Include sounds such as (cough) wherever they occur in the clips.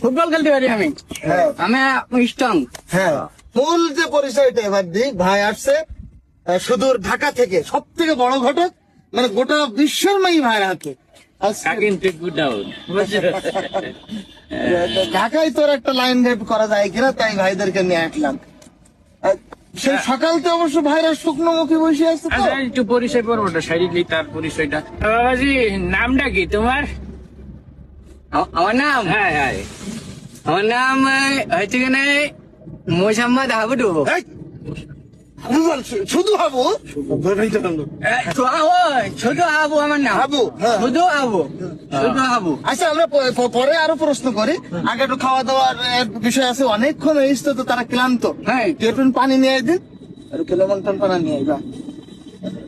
Football খেলতে পারি আমি। হ্যাঁ। আমি স্ট্রং হ্যাঁ। মূল যে পরিচয়টা এবার দিই ভাই আসছে সুদূর ঢাকা থেকে। সব থেকে বড় ঘটক মানে গোটা হাতে। আসছে। কিন্তু গুড ডাউন ঢাকায় তোর একটা লাইন রেট করা যায় কিনা তাই ভাইদেরকে নিয়ে আসলাম। সেই সকাল তো অবশ্য ভাইরা শুকনো মুখে বসে আছে আচ্ছা একটু পরিচয় পর্বটা শারীরিক তার পরিচয়টা। বাবাজি নামটা কি তোমার? আমার নাম? হ্যাঁ হ্যাঁ। আমার নাম হচ্ছে কিনা মোসাম্মদ হাবুডু। হাবু শুধু হাবু? ছোট আমার নাম। হাবু, হ্যাঁ। শুধু শুধু আবু আচ্ছা আমরা পরে আরও প্রশ্ন করি। আগে একটু খাওয়া দাওয়ার বিষয় আছে অনেকক্ষণ এসছে তো তারা ক্লান্ত। হ্যাঁ। পানি নিয়ে দিন। আর কিলো মন্টন পানি নিয়ে আইবা আর একটু গলাটা শুকাই তাহলে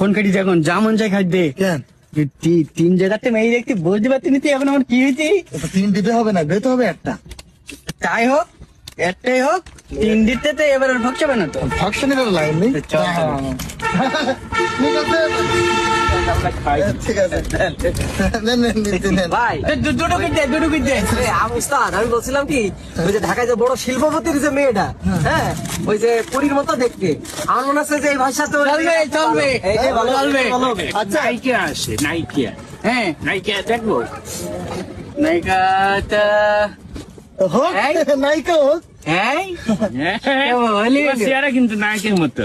ফোন কাটি যখন যা মন চাই খাই দে তিন জায়গাতে মেয়ে দেখতে বুঝতে পারতেনি তুই এখন আমার কি হয়েছে? তিন দিতে হবে না বেরোতে হবে একটা। তাই হোক একটাই হোক তিন দিতে তো এবার আর ভক্ত না তো। ফাংশনের লাইন নেই। ঠিক আছে। ঠিক আছে। নেন নেন নিতে নেন ভাই। দুটো কিনতে দুটো কিনতে আমি উস্তাদ আমি বলছিলাম কি ওই যে ঢাকায় যে বড় শিল্পপতির যে মেয়েটা হ্যাঁ। ওই যে পুরীর মতো দেখতে। আমার মনে আছে যে এই ভাষা তো চলবে চলবে এই যে ভালো চলবে। আচ্ছা। নাইকে আসে নাইকিয়া হ্যাঁ। নাইকিয়া দেখব? নায়িকাটা হোক হ্যাঁ। হ্যাঁ, চেহারা কিন্তু নায়কের মতো।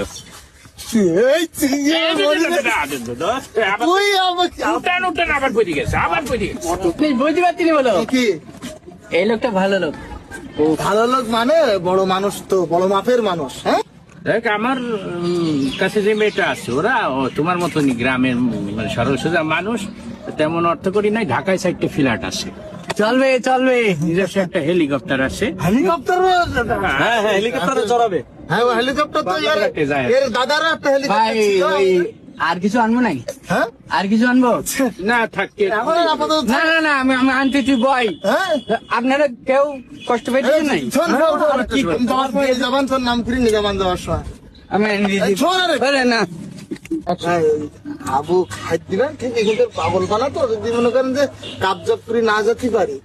তুই আমাকে উঠান উঠান আবার পড়ে গেছে আবার পড়ে গেছে বুঝতে পারতি না বলো কি? এই লোকটা ভালো লোক। ও ভালো লোক মানে বড় মানুষ তো বড় মাপের মানুষ হ্যাঁ? দেখ আমার কাছে যে মেয়েটা আছে ওরা ও তোমার মতনই গ্রামের মানে সরল সোজা মানুষ তেমন অর্থ করি নাই ঢাকায় সাইডটা ফ্ল্যাট আছে। চলবে চলবে। নিজস্ব একটা হেলিকপ্টার আছে। হেলিকপ্টার হ্যাঁ হ্যাঁ হেলিকপ্টারে চড়াবে। হ্যাঁ হেলিকপ্টার তো এর দাদারও একটা হেলিকপ্টার আর কিছু আনব নাই হ্যাঁ? আর কিছু আনব? (laughs) না থাকতে আপাতত না না না আমি আমি আনতে তুই বয়। হ্যাঁ? আপনারা কেউ কষ্ট পেয়েছেন নাই? জবান তোর নাম করি নিজামান যাওয়ার সময়। আমি না। আবু খাই দিবেন ঠিক এগুলো পাগল বানা তো যদি মনে করেন যে কাবজাব করে না যেতে পারি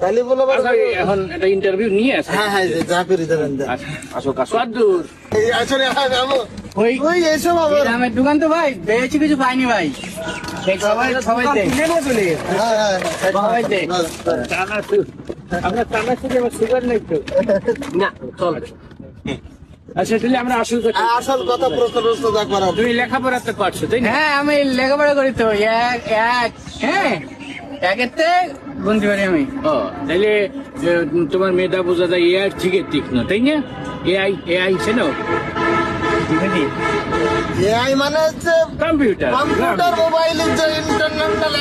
তাহলে বলে আচ্ছা, এখন একটা ইন্টারভিউ নিয়ে আসে। হ্যাঁ হ্যাঁ যা করে দেবেন দেন। আসো কাছো আর দূর আসলে হ্যাঁ, ওই ওই এইসব আবার গ্রামের দোকান তো ভাই পেয়েছি কিছু পাইনি ভাই। সবাই সবাই দে হ্যাঁ, হ্যাঁ, হ্যাঁ। সবাই দে আপনার আমার সুগার নেই তো? না চল। আচ্ছা তাহলে আমরা আসল কথা আসল কথা প্রশ্ন প্রশ্ন দেখবার তুমি লেখাপড়া তো করছ তাই না? হ্যাঁ আমি লেখাপড়া করি তো এক এক হ্যাঁ একেতে গুনতে পারি আমি। ও তাহলে তোমার মেধা বোঝা যায় এ আর থেকে তীক্ষ্ণ তাই না? এআই এআই চেনো এআই মানে হচ্ছে কম্পিউটার। কম্পিউটার মোবাইলের যে ইন্টারন্যাশনাল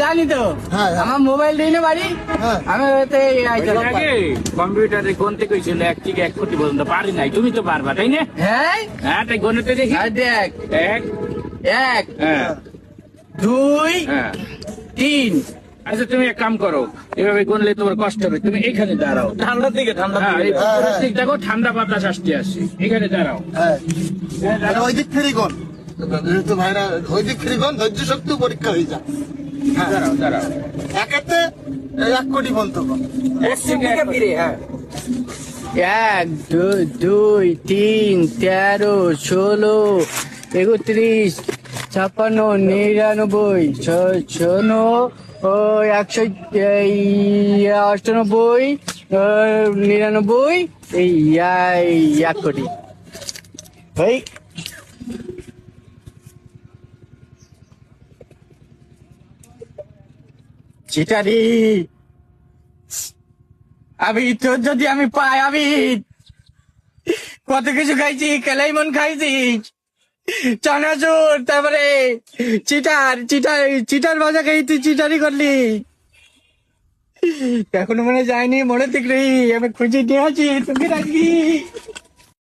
জানি তো। হ্যাঁ, হ্যাঁ। আমার মোবাইল দিই না বাড়ি। হ্যাঁ। আমি ওতে AI চালাই। আগে কম্পিউটারে গণতে কইছিল এক থেকে এক কোটি পর্যন্ত। পারি নাই। তুমি তো পারবা তাই না? হ্যাঁ। হ্যাঁ তাই গণতে দেখি। দেখ। এক। এক। হ্যাঁ। দুই। হ্যাঁ। তিন। আচ্ছা তুমি এক কাম করো। এভাবে গণলে তোমার কষ্ট হবে। তুমি এখানে দাঁড়াও। ঠান্ডার দিকে ঠান্ডার হ্যাঁ দিকে। এই উপরের দিক দেখো ঠান্ডা বাতাস আসতে আসছে এখানে দাঁড়াও। হ্যাঁ। ওই দিক কোন তো ভাইরা ওই দিক ধৈর্য শক্তি পরীক্ষা হয়ে যায় হ্যাঁ। দাঁড়াও দাঁড়াও। একেতে এক কোটি হ্যাঁ। এক দুই তিন তেরো ষোলো একত্রিশ ছাপ্পান্ন নিরানব্বই ছ- ছনো ও একশো এই, অষ্টানব্বই নিরানব্বই এই এই এক কোটি। এই চিটারি। আমি তোর যদি আমি পাই আমি কত কিছু খাইছি কেলাইমন খাইছি। চানাচুর তারপরে চিটার চিটার চিটার ভাজা খাইছি চিটারি করলি। এখনও মনে যায়নি, মনে থেকে আমি খুঁজে নিয়ে আছি তুমি রাখবি